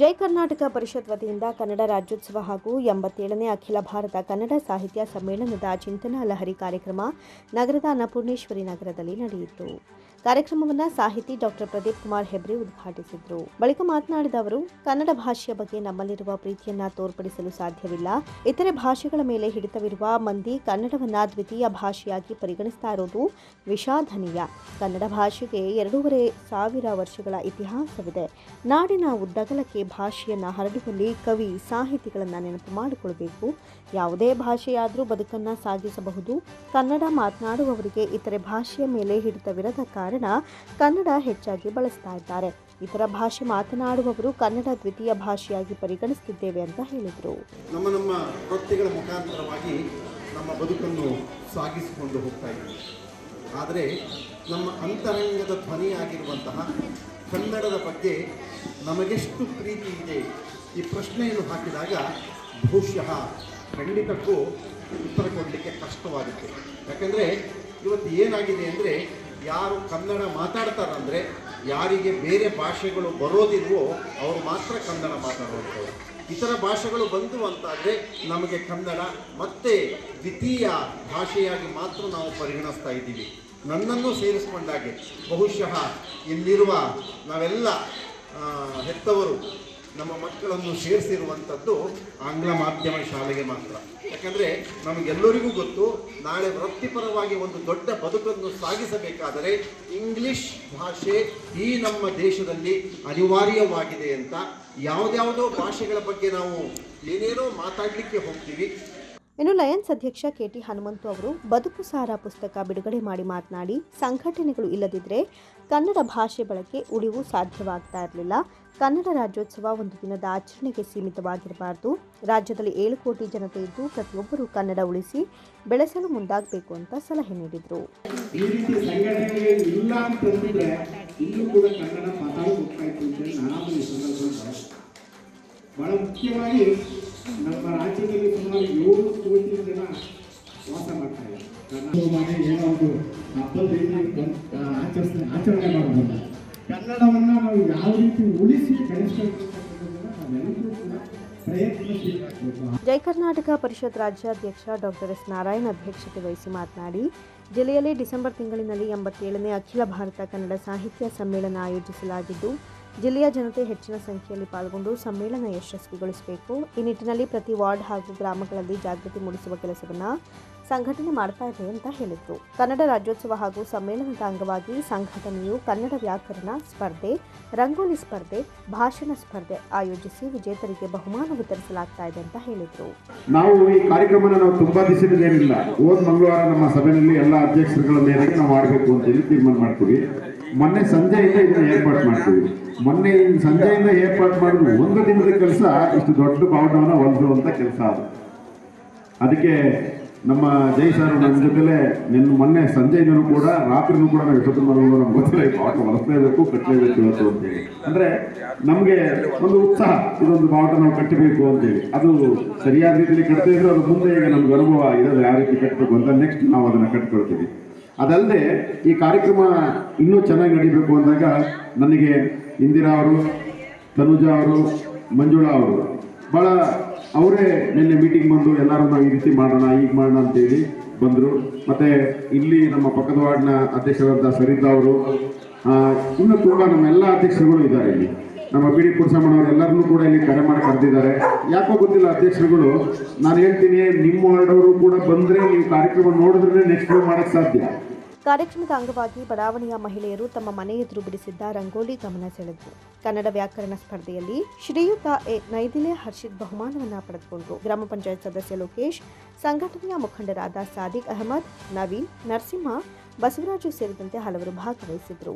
ಜೈ ಕರ್ನಾಟಕ ಪರಿಷತ್ ವತಿಯಿಂದ ಕನ್ನಡ ರಾಜ್ಯೋತ್ಸವ ಹಾಗೂ ಎಂಬತ್ತೇಳನೇ ಅಖಿಲ ಭಾರತ ಕನ್ನಡ ಸಾಹಿತ್ಯ ಸಮ್ಮೇಳನದ ಚಿಂತನಾ ಲಹರಿ ಕಾರ್ಯಕ್ರಮ ನಗರದ ಅನ್ನಪೂರ್ಣೇಶ್ವರಿ ನಗರದಲ್ಲಿ ನಡೆಯಿತು. ಕಾರ್ಯಕ್ರಮವನ್ನು ಸಾಹಿತಿ ಡಾಕ್ಟರ್ ಪ್ರದೀಪ್ ಕುಮಾರ್ ಹೆಬ್ರಿ ಉದ್ಘಾಟಿಸಿದರು. ಬಳಿಕ ಮಾತನಾಡಿದ ಅವರು, ಕನ್ನಡ ಭಾಷೆಯ ಬಗ್ಗೆ ನಮ್ಮಲ್ಲಿರುವ ಪ್ರೀತಿಯನ್ನ ತೋರ್ಪಡಿಸಲು ಸಾಧ್ಯವಿಲ್ಲ. ಇತರೆ ಭಾಷೆಗಳ ಮೇಲೆ ಹಿಡಿತವಿರುವ ಮಂದಿ ಕನ್ನಡವನ್ನ ದ್ವಿತೀಯ ಭಾಷೆಯಾಗಿ ಪರಿಗಣಿಸ್ತಾ ಇರೋದು ವಿಷಾದನೀಯ. ಕನ್ನಡ ಭಾಷೆಗೆ ಎರಡೂವರೆ ಸಾವಿರ ವರ್ಷಗಳ ಇತಿಹಾಸವಿದೆ. ನಾಡಿನ ಉದ್ದಗಲಕ್ಕೆ ಭಾಷೆಯನ್ನು ಹರಡುವಲ್ಲಿ ಕವಿ ಸಾಹಿತಿಗಳನ್ನು ನೆನಪು ಮಾಡಿಕೊಳ್ಬೇಕು. ಯಾವುದೇ ಭಾಷೆಯಾದರೂ ಬದುಕನ್ನು ಸಾಗಿಸಬಹುದು. ಕನ್ನಡ ಮಾತನಾಡುವವರಿಗೆ ಇತರೆ ಭಾಷೆಯ ಮೇಲೆ ಹಿಡಿತವಿರದ ಕಾರಣ ಕನ್ನಡ ಹೆಚ್ಚಾಗಿ ಬಳಸ್ತಾ ಇದ್ದಾರೆ. ಇತರ ಭಾಷೆ ಮಾತನಾಡುವವರು ಕನ್ನಡ ದ್ವಿತೀಯ ಭಾಷೆಯಾಗಿ ಪರಿಗಣಿಸುತ್ತಿದ್ದೇವೆ ಅಂತ ಹೇಳಿದರು. ನಮ್ಮ ನಮ್ಮ ವೃತ್ತಿಗಳ ಮುಖಾಂತರವಾಗಿ ನಮ್ಮ ಬದುಕನ್ನು ಸಾಗಿಸಿಕೊಂಡು ಹೋಗ್ತಾ ಇದ್ದೀವಿ. ಆದರೆ ನಮ್ಮ ಅಂತರಂಗದ ಧ್ವನಿಯಾಗಿರುವಂತಹ ಕನ್ನಡದ ಬಗ್ಗೆ ನಮಗೆಷ್ಟು ಪ್ರೀತಿ ಇದೆ ಈ ಪ್ರಶ್ನೆಯನ್ನು ಹಾಕಿದಾಗ ಬಹುಶಃ ಖಂಡಿತಕ್ಕೂ ಉತ್ತರ ಕೊಡಲಿಕ್ಕೆ ಕಷ್ಟವಾಗುತ್ತೆ. ಯಾಕಂದರೆ ಇವತ್ತು ಏನಾಗಿದೆ ಅಂದರೆ ಯಾರು ಕನ್ನಡ ಮಾತಾಡ್ತಾರಂದರೆ ಯಾರಿಗೆ ಬೇರೆ ಭಾಷೆಗಳು ಬರೋದಿಲ್ವೋ ಅವರು ಮಾತ್ರ ಕನ್ನಡ ಮಾತಾಡುವಂಥವ್ರು ಇತರ ಭಾಷೆಗಳು ಬಂದು ಅಂತಾದರೆ ನಮಗೆ ಕನ್ನಡ ಮತ್ತೆ ದ್ವಿತೀಯ ಭಾಷೆಯಾಗಿ ಮಾತ್ರ ನಾವು ಪರಿಗಣಿಸ್ತಾ ಇದ್ದೀವಿ. ನನ್ನನ್ನು ಸೇರಿಸಿಕೊಂಡಾಗೆ ಬಹುಶಃ ಇಲ್ಲಿರುವ ನಾವೆಲ್ಲ ಹೆತ್ತವರು ನಮ್ಮ ಮಕ್ಕಳನ್ನು ಸೇರಿಸಿರುವಂಥದ್ದು ಆಂಗ್ಲ ಮಾಧ್ಯಮ ಶಾಲೆಗೆ ಮಾತ್ರ. ಯಾಕಂದರೆ ನಮಗೆಲ್ಲರಿಗೂ ಗೊತ್ತು, ನಾಳೆ ವೃತ್ತಿಪರವಾಗಿ ಒಂದು ದೊಡ್ಡ ಬದುಕನ್ನು ಸಾಗಿಸಬೇಕಾದರೆ ಇಂಗ್ಲಿಷ್ ಭಾಷೆ ಈ ನಮ್ಮ ದೇಶದಲ್ಲಿ ಅನಿವಾರ್ಯವಾಗಿದೆ ಅಂತ. ಯಾವುದ್ಯಾವುದೋ ಭಾಷೆಗಳ ಬಗ್ಗೆ ನಾವು ಏನೇನೋ ಮಾತಾಡಲಿಕ್ಕೆ ಹೋಗ್ತೀವಿ. ಇನ್ನು ಲಯನ್ಸ್ ಅಧ್ಯಕ್ಷ ಕೆಟಿ ಹನುಮಂತು ಅವರು ಬದುಕು ಸಾರ ಪುಸ್ತಕ ಬಿಡುಗಡೆ ಮಾಡಿ ಮಾತನಾಡಿ, ಸಂಘಟನೆಗಳು ಇಲ್ಲದಿದ್ದರೆ ಕನ್ನಡ ಭಾಷೆ ಬಳಕೆ ಉಳಿವು ಸಾಧ್ಯವಾಗ್ತಾ ಇರಲಿಲ್ಲ. ಕನ್ನಡ ರಾಜ್ಯೋತ್ಸವ ಒಂದು ದಿನದ ಆಚರಣೆಗೆ ಸೀಮಿತವಾಗಿರಬಾರದು. ರಾಜ್ಯದಲ್ಲಿ ಏಳು ಕೋಟಿ ಜನತೆ ಇದ್ದು ಪ್ರತಿಯೊಬ್ಬರು ಕನ್ನಡ ಉಳಿಸಿ ಬೆಳೆಸಲು ಮುಂದಾಗಬೇಕು ಅಂತ ಸಲಹೆ ನೀಡಿದರು. ಈ ಬಹಳ ಮುಖ್ಯವಾಗಿ ನಮ್ಮ ರಾಜ್ಯದಲ್ಲಿ ಸುಮಾರು ಏಳು ಕೋಟಿ ಜನ ವಾಸ ಮಾಡ್ತಾ ಇದ್ದಾರೆ. ಏನೋ ಒಂದು ಹಬ್ಬದ ರೀತಿ ಆಚರಣೆ ಮಾಡಬಹುದು ಕನ್ನಡವನ್ನು ನಾವು ಯಾವ ರೀತಿ ಉಳಿಸಿ ಬೆಳೆಸಬೇಕು ಅನ್ನೋದನ್ನ ನಾವೆಲ್ಲರೂ ಕೂಡ ಜೈ ಕರ್ನಾಟಕ ಪರಿಷತ್ ರಾಜ್ಯಾಧ್ಯಕ್ಷ ಡಾಕ್ಟರ್ ಎಸ್. ನಾರಾಯಣ್ ಅಧ್ಯಕ್ಷತೆ ವಹಿಸಿ ಮಾತನಾಡಿ ಜಿಲ್ಲೆಯಲ್ಲಿ ಡಿಸೆಂಬರ್ ತಿಂಗಳಿನಲ್ಲಿ ಎಂಬತ್ತೇಳನೇ ಅಖಿಲ ಭಾರತ ಕನ್ನಡ ಸಾಹಿತ್ಯ ಸಮ್ಮೇಳನ ಆಯೋಜಿಸಲಾಗಿದ್ದು ಜಿಲ್ಲೆಯ ಜನತೆ ಹೆಚ್ಚಿನ ಸಂಖ್ಯೆಯಲ್ಲಿ ಪಾಲ್ಗೊಂಡು ಸಮ್ಮೇಳನ ಯಶಸ್ವಿಗೊಳಿಸಬೇಕು. ಈ ನಿಟ್ಟಿನಲ್ಲಿ ಪ್ರತಿ ವಾರ್ಡ್ ಹಾಗೂ ಗ್ರಾಮಗಳಲ್ಲಿ ಜಾಗೃತಿ ಮೂಡಿಸುವ ಕೆಲಸವನ್ನು ಸಂಘಟನೆ ಮಾಡ್ತಾ ಇದೆ ಅಂತ ಹೇಳಿದರು. ಕನ್ನಡ ರಾಜ್ಯೋತ್ಸವ ಹಾಗೂ ಸಮ್ಮೇಳನದ ಅಂಗವಾಗಿ ಸಂಘಟನೆಯು ಕನ್ನಡ ವ್ಯಾಕರಣ ಸ್ಪರ್ಧೆ, ರಂಗೋಲಿ ಸ್ಪರ್ಧೆ, ಭಾಷಣ ಸ್ಪರ್ಧೆ ಆಯೋಜಿಸಿ ವಿಜೇತರಿಗೆ ಬಹುಮಾನ ವಿತರಿಸಲಾಗ್ತಾ ಇದೆ ಅಂತ ಹೇಳಿದರು. ನಾವು ಈ ಕಾರ್ಯಕ್ರಮನ ನಾವು ತುಂಬಾ ದಿವಸದಿಂದ ಹೋದ ಮಂಗಳವಾರ ನಮ್ಮ ಸಭೆಯಲ್ಲಿ ಎಲ್ಲ ಅಧ್ಯಕ್ಷರುಗಳ ಮೇರೆಗೆ ನಾವು ಮಾಡಬೇಕು ಅಂತ ಹೇಳಿ ತೀರ್ಮಾನ ಮಾಡ್ತೀವಿ. ಮೊನ್ನೆ ಸಂಜೆಯಿಂದ ಇದನ್ನ ಏರ್ಪಾಟ್ ಮಾಡ್ತೀವಿ. ಮೊನ್ನೆ ಸಂಜೆಯಿಂದ ಏರ್ಪಾಟ್ ಮಾಡಿದ್ರು ಒಂದು ದಿನದ ಕೆಲಸ ಇಷ್ಟು ದೊಡ್ಡ ಬಾವುಟವನ್ನು ಹೊಲಿಸುವಂತ ಕೆಲಸ ಅದು. ಅದಕ್ಕೆ ನಮ್ಮ ಜೈ ಸರ್ ನಮ್ಮ ಜೊತೆಲೆ ನಿನ್ನ ಮೊನ್ನೆ ಸಂಜೆಯಿಂದನೂ ಕೂಡ, ರಾತ್ರಿನೂ ಕೂಡ ನಾವು ಎಷ್ಟೊತ್ತು ಮಾಡೋದು ನಮ್ಗೆ ಗೊತ್ತಿಲ್ಲ. ಬಾವುಟ ಬಳಸಲೇಬೇಕು ಕಟ್ಟಲೇಬೇಕು ಇವತ್ತು ಅಂತೇಳಿ. ಅಂದ್ರೆ ನಮಗೆ ಒಂದು ಉತ್ಸಾಹ, ಇದೊಂದು ಬಾವುಟ ನಾವು ಕಟ್ಟಬೇಕು ಅಂತೇಳಿ. ಅದು ಸರಿಯಾದ ರೀತಿಯಲ್ಲಿ ಕಟ್ತಾ ಇದ್ರೆ ಅದು ಮುಂದೆ ಈಗ ನಮ್ಗೆ ಅನುಭವ ಆಗಿದೆ. ಯಾವ ರೀತಿ ಕಟ್ಟಬೇಕು ಅಂತ ನೆಕ್ಸ್ಟ್ ನಾವು ಅದನ್ನು ಕಟ್ಕೊಳ್ತೀವಿ. ಅದಲ್ಲದೆ ಈ ಕಾರ್ಯಕ್ರಮ ಇನ್ನೂ ಚೆನ್ನಾಗಿ ನಡೀಬೇಕು ಅಂದಾಗ ನನಗೆ ಇಂದಿರಾ ಅವರು, ತನುಜಾ ಅವರು, ಮಂಜುಳಾ ಅವರು ಭಾಳ ಅವರೇ ನಿನ್ನೆ ಮೀಟಿಂಗ್ ಬಂದು ಎಲ್ಲರೂ ಈ ರೀತಿ ಮಾಡೋಣ ಈಗ ಮಾಡೋಣ ಅಂತೇಳಿ ಬಂದರು. ಮತ್ತು ಇಲ್ಲಿ ನಮ್ಮ ಪಕ್ಕದ ವಾರ್ಡ್ನ ಅಧ್ಯಕ್ಷರಾದ ಸರಿತಾ ಅವರು ಇನ್ನೂ ತುಂಬ ನಮ್ಮ ಎಲ್ಲ ಅಧ್ಯಕ್ಷರುಗಳು ಇದ್ದಾರೆ ಇಲ್ಲಿ. ನಮ್ಮ ಬಿ ಡಿ ಕುರ್ಸಮ್ಮನವರು ಎಲ್ಲರನ್ನೂ ಕೂಡ ಇಲ್ಲಿ ಕರೆ ಮಾಡಿ ಕರೆದಿದ್ದಾರೆ. ಯಾಕೋ ಗೊತ್ತಿಲ್ಲ ಅಧ್ಯಕ್ಷರುಗಳು, ನಾನು ಹೇಳ್ತೀನಿ, ನಿಮ್ಮ ವಾರ್ಡವರು ಕೂಡ ಬಂದರೆ ನೀವು ಕಾರ್ಯಕ್ರಮ ನೋಡಿದ್ರೆ ನೆಕ್ಸ್ಟ್ ಮಾಡೋಕ್ಕೆ ಸಾಧ್ಯ. ಕಾರ್ಯಕ್ರಮದ ಅಂಗವಾಗಿ ಬಡಾವಣೆಯ ಮಹಿಳೆಯರು ತಮ್ಮ ಮನೆ ಎದುರು ಬಿಡಿಸಿದ್ದ ರಂಗೋಲಿ ಗಮನ ಸೆಳೆದರು. ಕನ್ನಡ ವ್ಯಾಕರಣ ಸ್ಪರ್ಧೆಯಲ್ಲಿ ಶ್ರೀಯುತ ಎ. ನೈದಿಲೆ ಹರ್ಷಿತ್ ಬಹುಮಾನವನ್ನು ಪಡೆದುಕೊಂಡರು. ಗ್ರಾಮ ಪಂಚಾಯತ್ ಸದಸ್ಯ ಲೋಕೇಶ್, ಸಂಘಟನೆಯ ಮುಖಂಡರಾದ ಸಾದಿಕ್ ಅಹಮದ್, ನವೀನ್, ನರಸಿಂಹ, ಬಸವರಾಜು ಸೇರಿದಂತೆ ಹಲವರು ಭಾಗವಹಿಸಿದರು